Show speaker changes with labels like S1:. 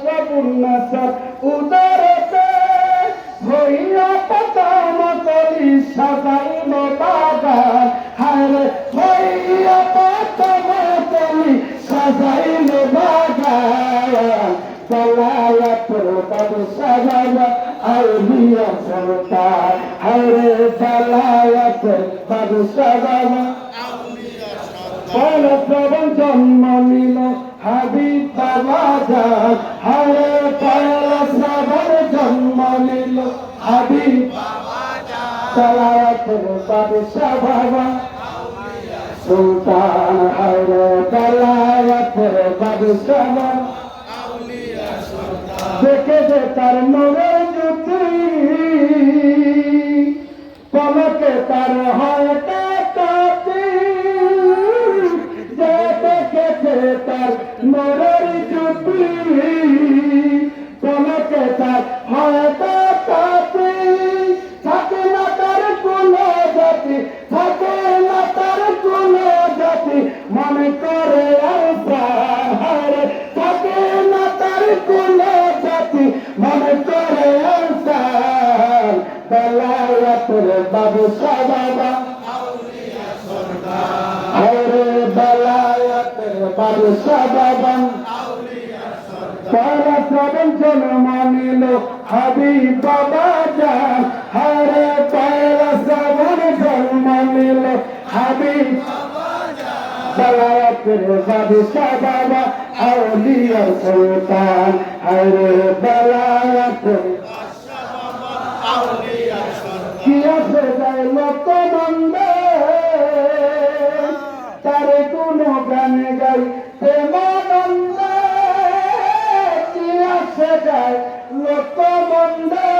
S1: সপূর্ণাচার উদারতে হইয়া সাজাইল বাগান। হইয়া সাজাইল বাগান। সাজাইল আউলিয়া সরকার। সাজাইল জন্ম নিল হাবিব বাবা। যান হারে পয়লা শ্রবণ জন্ম নিল হাবিব। বাদশা দেখে যে তার মরে জ্যোতি। পলকে তার হয় তার মরের কোনো জাতি থাকে না তার কোনো জাতি বাবু সাবাবা বাবু সারা শ্রবণ জন্ম নিল হাবিব বাবা যান হরে পয়লা শ্রবণ জন্ম নিল হাবিব বেলায়াতের বাদশা বাবা আউলিয়ার সুলতান। হরে বেলায়াতের কি আছে যায় লোক তার কোনো গানে গাই প্রেমা যায় লোক মন্দির